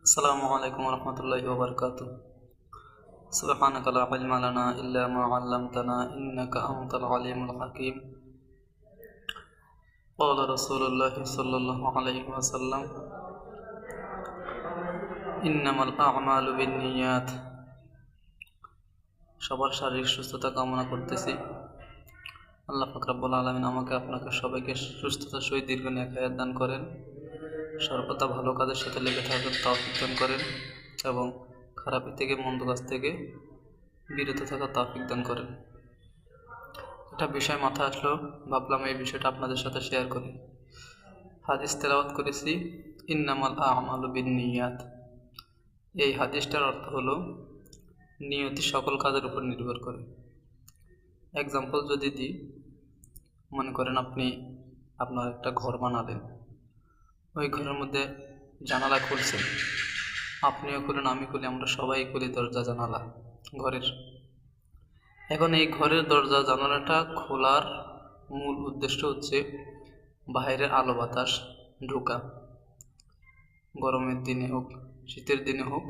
السلام عليكم ورحمة الله وبركاته سبحانك لا علم لنا إلا ما علمتنا إنك أنت العليم الحكيم قال رسول الله صلى الله عليه وسلم إنما الأعمال بالنيات সবার শারীরিক সুস্থতা কামনা করতেছি আল্লাহ ফাকরাবুল আলমিন আমাকে আপনাকে সবাইকে সুস্থতার সহিত দীর্ঘ নেখায়াত দান করেন সর্বদা ভালো কাজের সাথে লেগে থাকার তাওফিক দান করেন এবং খারাপের থেকে, মন্দ কাজ থেকে বিরত থাকার তাওফিক দান করেন। একটা বিষয় মাথা আসলো, ভাবলাম এই বিষয়টা আপনাদের সাথে শেয়ার করি। হাদিস তেলাওয়াত করেছি, ইন্নামাল আমাল বিন নিয়াত এই হাদিসটার অর্থ হলো, নিয়তি সকল কাজের উপর নির্ভর করে। এক্সাম্পল যদি দিই, মনে করেন আপনি আপনার একটা ঘর বানালেন। ওই ঘরের মধ্যে জানালা খুলছেন আপনিও খুলেন, আমি খুলি, আমরা সবাই খুলি দরজা, জানালা, ঘরের। এখন এই ঘরের দরজা, জানালাটা খোলার মূল উদ্দেশ্য হচ্ছে বাইরের আলো বাতাস ঢোকা। গরমের দিনে হোক, শীতের দিনে হোক,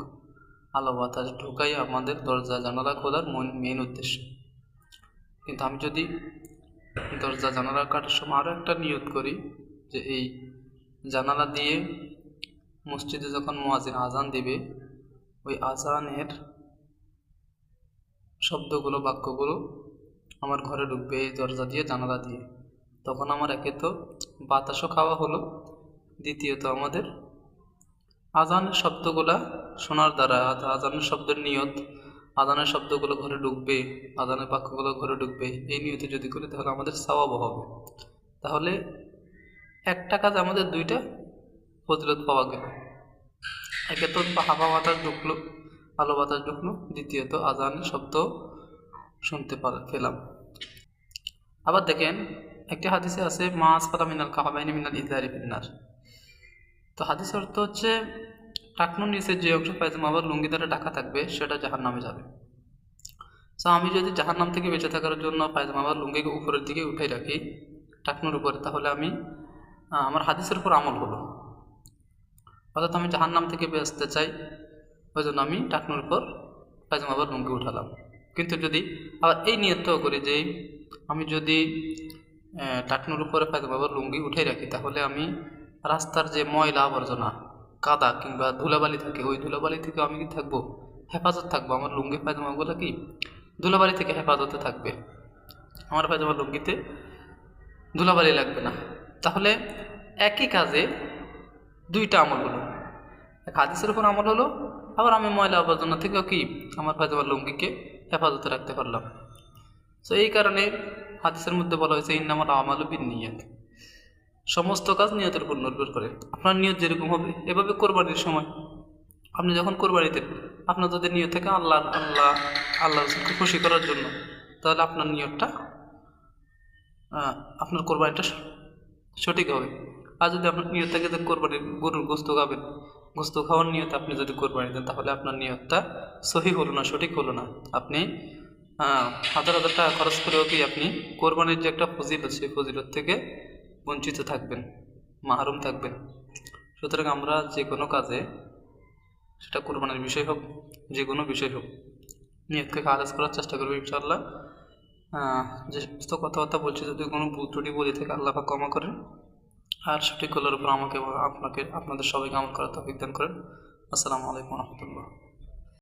আলো বাতাস ঢোকাই আমাদের দরজা, জানালা খোলার মেন উদ্দেশ্য। কিন্তু আমি যদি দরজা, জানালা কাটার সময় আরও একটা নিয়ত করি যে এই জানালা দিয়ে মসজিদে যখন মোয়াজিন আজান দিবে, ওই আজানের শব্দগুলো, বাক্যগুলো আমার ঘরে ঢুকবে এই দরজা দিয়ে, জানালা দিয়ে। তখন আমার একে তো বাতাসও খাওয়া হলো, দ্বিতীয়ত আমাদের আজানের শব্দগুলা শোনার দ্বারা আজানের শব্দের নিয়ত আজানের শব্দগুলো ঘরে ঢুকবে আজানের বাক্যগুলো ঘরে ঢুকবে, এই নিয়তে যদি করি তাহলে আমাদের সওয়াব হবে। তাহলে একটা কাজ আমাদের দুইটা প্রতিরোধ পাওয়া গেল। একে তো হাওয়া বাতাস ঢুকলো, আলো বাতাস ঢুকলো, দ্বিতীয়ত আজানের শব্দ শুনতে পেলাম। আবার দেখেন, একটি হাদিসে আছে মাছ পাতা মিনাল কাহাবাইনি মিনাল ইদারি ফিন্নার। তো হাদিসের অর্থ হচ্ছে, টাকনুর নিচে যে অংশ পায়জামা আবার লুঙ্গি দ্বারা ঢাকা থাকবে, সেটা জাহার নামে যাবে। তো আমি যদি জাহার নাম থেকে বেঁচে থাকার জন্য পায়জামা আবার লুঙ্গিকে উপরের দিকে উঠে রাখি, টাকনুর উপরে, তাহলে আমি আমার হাদিসের উপর আমল হলো। অর্থাৎ আমি জাহার নাম থেকে বেঁচতে চাই ওই জন্য আমি টাকনুর উপর পায়জামা আবার লুঙ্গি উঠালাম। কিন্তু যদি, আবার এই নিয়তটাও করি যে, আমি যদি টাকনুর উপরে পায়জামা আবার লুঙ্গি উঠে রাখি, তাহলে আমি রাস্তার যে ময়লা আবর্জনা, কাদা কিংবা ধুলাবালি থাকে, ওই ধুলাবালি থেকে আমি কি থাকব? হেফাজত থাকব। আমার লুঙ্গি পায়জামাগুলো কি? ধুলাবালি থেকে হেফাজতে থাকবে। আমার পায়জামা লুঙ্গিতে ধুলাবালি লাগবে না। তাহলে একই কাজে দুইটা আমল হলো। এক হাদিসের উপর আমল হলো, আবার আমি ময়লা আবর্জনা থেকেও কি আমার পায়জামা লুঙ্গিকে হেফাজতে রাখতে পারলাম? তো এই কারণে হাদিসের মধ্যে বলা হয়েছে, ইন্নামাল আমালু বিন নিয়াত সমস্ত কাজ নিয়তের উপর নির্ভর করে। আপনার নিয়ত যেরকম হবে, এভাবে কোরবানির সময়। আপনি যখন কোরবানিতে, আপনার যদি নিয়ত থাকে আল্লাহ আল্লাহ আল্লাহ রসুলকে খুশি করার জন্য, তাহলে আপনার নিয়তটা আপনার কোরবানিটা সঠিক হবে। আর যদি আপনার নিয়ত থাকে যে কোরবানির গরুর গোস্ত খাবেন। গোস্ত খাওয়ার নিয়ত আপনি যদি কোরবানি দেন, তাহলে আপনার নিয়তটা সহি হলো না, সঠিক হলো না। আপনি হাজার হাজার টাকা খরচ করেও কি আপনি কোরবানির যে একটা ফজিলত, সেই ফজিলত থেকে বঞ্চিত থাকবেন, মাহরুম থাকবেন। সুতরাং আমরা যে কোনো কাজে সেটা কোরবানির বিষয় হোক, যে কোনো বিষয় হোক, নিয়তকে খালাস করার চেষ্টা করব ইনশাল্লাহ যে সমস্ত কথাবার্তা বলছি, যদি কোনো ভুল ত্রুটি বলে থাকে, আল্লাহ ক্ষমা করেন। আর সঠিক করার উপর আমাকে, আপনাকে, আপনাদের সবাইকে আমল করার তফিক দান করেন। আসসালামু আলাইকুম রহমতুল্লাহ।